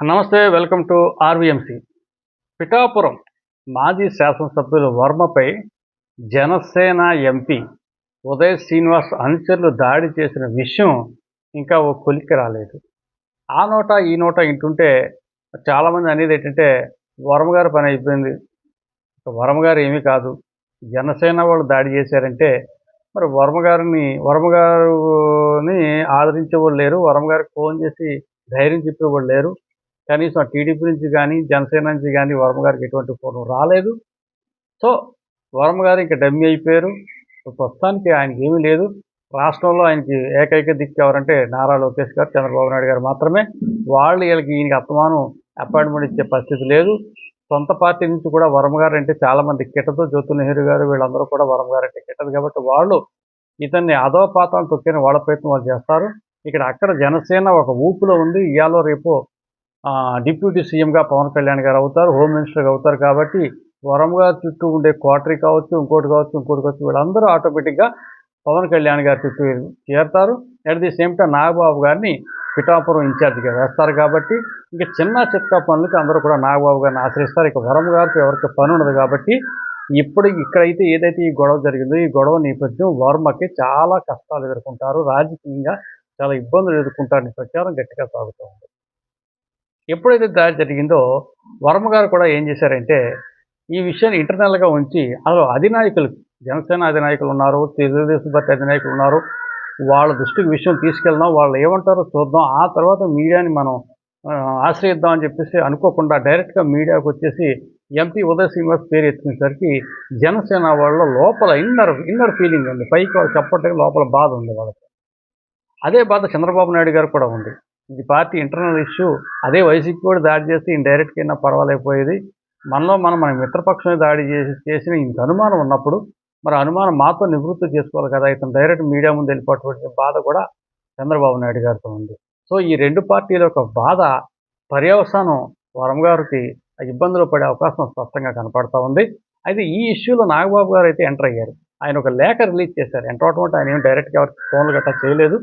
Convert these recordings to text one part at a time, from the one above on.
నమస్తే welcome to ఆర్వీఎంసీ. Pithapuram మాజీ శాసనసభ్యులు వర్మపై జనసేన ఎంపీ ఉదయ్ శ్రీనివాస్ అనుచరులు దాడి చేసిన విషయం ఇంకా ఓ కొలిక్కి రాలేదు. ఆ నోట ఈ నోట ఇంటుంటే చాలామంది అనేది ఏంటంటే వర్మ గారి పని అయిపోయింది. వర్మగారు ఏమీ కాదు. జనసేన వాళ్ళు దాడి చేశారంటే మరి వర్మగారిని వర్మగారుని ఆదరించేవాళ్ళు లేరు. వర్మగారికి ఫోన్ చేసి ధైర్యం చెప్పేవాళ్ళు లేరు. కనీసం టీడీపీ నుంచి కానీ జనసేన నుంచి కానీ వర్మ గారికి ఎటువంటి ఫోన్ రాలేదు. సో వర్మ గారు ఇంకా డమ్మి అయిపోయారు. ప్రస్తుతానికి ఆయనకి ఏమీ లేదు. రాష్ట్రంలో ఆయనకి ఏకైక దిక్కు ఎవరంటే నారా లోకేష్ గారు చంద్రబాబు నాయుడు గారు మాత్రమే. వాళ్ళు వీళ్ళకి ఈయనకి అత్తమానం అపాయింట్మెంట్ ఇచ్చే పరిస్థితి లేదు. సొంత పార్టీ నుంచి కూడా వరమ గారు అంటే చాలామంది కిట్టతో జ్యోతి నెహ్రూ గారు వీళ్ళందరూ కూడా వరమ గారు అంటే కిట్టదు కాబట్టి వాళ్ళు ఇతన్ని అధోపాతం తొక్కిన వాళ్ళ ప్రయత్నం వాళ్ళు చేస్తారు. ఇక్కడ అక్కడ జనసేన ఒక ఊపులో ఉంది. ఇవాళ రేపు డిప్యూటీ సీఎంగా పవన్ కళ్యాణ్ గారు అవుతారు హోమ్ మినిస్టర్గా అవుతారు కాబట్టి వరంగా చుట్టూ ఉండే క్వార్టరీ కావచ్చు ఇంకోటి కావచ్చు ఇంకోటి కావచ్చు వీళ్ళందరూ ఆటోమేటిక్గా పవన్ కళ్యాణ్ గారి చుట్టూ చేరతారు. At the same time Nagababu గారిని పిఠాపురం ఇన్ఛార్జిగా వేస్తారు కాబట్టి ఇంకా చిన్న చిత్కా పనులకి అందరూ కూడా నాగబాబు గారిని ఆశ్రయిస్తారు. ఇక వరం గారికి ఎవరికి పని ఉండదు కాబట్టి ఇప్పుడు ఇక్కడైతే ఏదైతే ఈ గొడవ జరిగిందో ఈ గొడవ నేపథ్యం వర్మకి చాలా కష్టాలు ఎదుర్కొంటారు. రాజకీయంగా చాలా ఇబ్బందులు ఎదుర్కొంటారని ప్రచారం గట్టిగా సాగుతూ ఉంది. ఎప్పుడైతే దాడి జరిగిందో వర్మ గారు కూడా ఏం చేశారంటే ఈ విషయాన్ని ఇంటర్నల్గా ఉంచి అసలు అధినాయకులు జనసేన అధినాయకులు ఉన్నారు తెలుగుదేశం పార్టీ అధినాయకులు ఉన్నారు వాళ్ళ దృష్టికి విషయం తీసుకెళ్దాం వాళ్ళు ఏమంటారో చూద్దాం ఆ తర్వాత మీడియాని మనం ఆశ్రయిద్దాం అని చెప్పేసి అనుకోకుండా డైరెక్ట్గా మీడియాకు వచ్చేసి ఎంపీ ఉదయ్ శ్రీనివాస్ పేరు ఎత్తుకునేసరికి జనసేన వాళ్ళ లోపల ఇన్నర్ ఇన్నర్ ఫీలింగ్ ఉంది. పైకి వాళ్ళు చెప్పట్లేదు లోపల బాధ ఉంది వాళ్ళకి. అదే బాధ చంద్రబాబు నాయుడు గారు కూడా ఉంది. ఇది పార్టీ ఇంటర్నల్ ఇష్యూ అదే వైసీపీ కూడా దాడి చేస్తే ఇండైరెక్ట్గా అయినా పర్వాలేకపోయేది. మనలో మనం మన మిత్రపక్షమే దాడి చేసి చేసిన ఇంత అనుమానం ఉన్నప్పుడు మరి అనుమానం మాతో నివృత్తి చేసుకోవాలి కదా ఇతను డైరెక్ట్ మీడియా ముందు వెళ్ళిపోవటం బాధ కూడా చంద్రబాబు నాయుడు గారితో ఉంది. సో ఈ రెండు పార్టీల యొక్క బాధ పర్యవసానం వరం గారికి ఇబ్బందులు పడే అవకాశం స్పష్టంగా కనపడతా ఉంది. అయితే ఈ ఇష్యూలో నాగబాబు గారు అయితే ఎంటర్ అయ్యారు. ఆయన ఒక లేఖ రిలీజ్ చేశారు. ఎంటర్ అవటం అంటే ఆయన ఏం డైరెక్ట్గా ఎవరికి ఫోన్లు గట్టా చేయలేదు.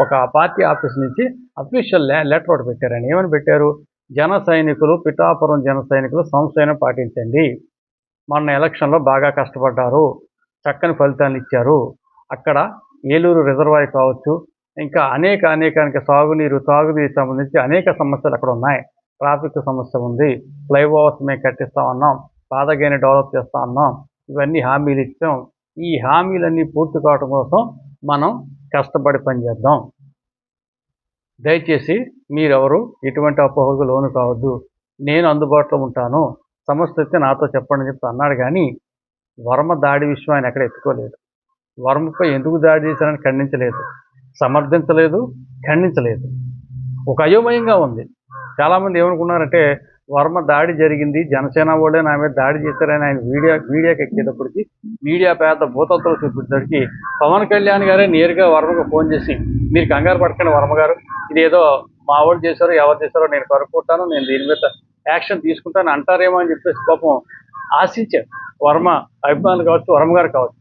ఒక పార్టీ ఆఫీస్ నుంచి అఫీషియల్ లెటర్ ఒకటి పెట్టారు ఏమని పెట్టారు? జన సైనికులు పిఠాపురం జన సైనికులు సంస్థను పాటించండి. మొన్న ఎలక్షన్లో బాగా కష్టపడ్డారు. చక్కని ఫలితాలు ఇచ్చారు. అక్కడ ఏలూరు రిజర్వాయర్ కావచ్చు ఇంకా అనేక అనేకానికి సాగునీరు తాగునీరు సంబంధించి అనేక సమస్యలు అక్కడ ఉన్నాయి. ట్రాఫిక్ సమస్య ఉంది. ఫ్లైఓవర్స్ మేము కట్టిస్తామన్నాం పాదగేని డెవలప్ చేస్తా అన్నాం ఇవన్నీ హామీలు ఇచ్చాం. ఈ హామీలన్నీ పూర్తి కావడం కోసం మనం కష్టపడి పనిచేద్దాం దయచేసి మీరెవరు? ఎటువంటి అపోహకు లోను కావద్దు. నేను అందుబాటులో ఉంటాను. సమస్య వస్తే నాతో చెప్పండి అని చెప్పి అన్నాడు కానీ వర్మ దాడి విషయం ఆయన ఎక్కడ ఎత్తుకోలేదు. వర్మపై ఎందుకు దాడి చేశారని ఖండించలేదు. సమర్థించలేదు ఖండించలేదు. ఒక అయోమయంగా ఉంది. చాలామంది ఏమనుకున్నారంటే వర్మ దాడి జరిగింది. జనసేన వాళ్ళే నా మీద దాడి చేశారని ఆయన మీడియా మీడియాకి ఎక్కేటప్పటికి మీడియా పేద భూతత్వం చూపించడానికి పవన్ కళ్యాణ్ గారే నేరుగా వర్మకు ఫోన్ చేసి మీరు కంగారు పడకండి వర్మ గారు. ఇది ఏదో మా వాళ్ళు చేశారో ఎవరు చేశారో నేను కనుక్కుంటాను. నేను దీని మీద యాక్షన్ తీసుకుంటాను అంటారేమో అని చెప్పేసి పాపం ఆశించారు. వర్మ అభిమానులు కావచ్చు వర్మ గారు కావచ్చు.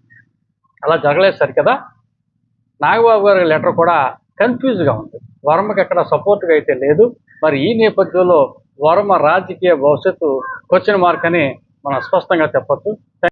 అలా జరగలేదు సరి కదా. నాగబాబు గారి లెటర్ కూడా కన్ఫ్యూజ్గా ఉంది. వర్మకి ఎక్కడ సపోర్ట్గా అయితే లేదు. మరి ఈ నేపథ్యంలో వర్మ రాజకీయ భవిష్యత్తు క్వశ్చన్ మార్క్ అని మనం స్పష్టంగా చెప్పొచ్చు.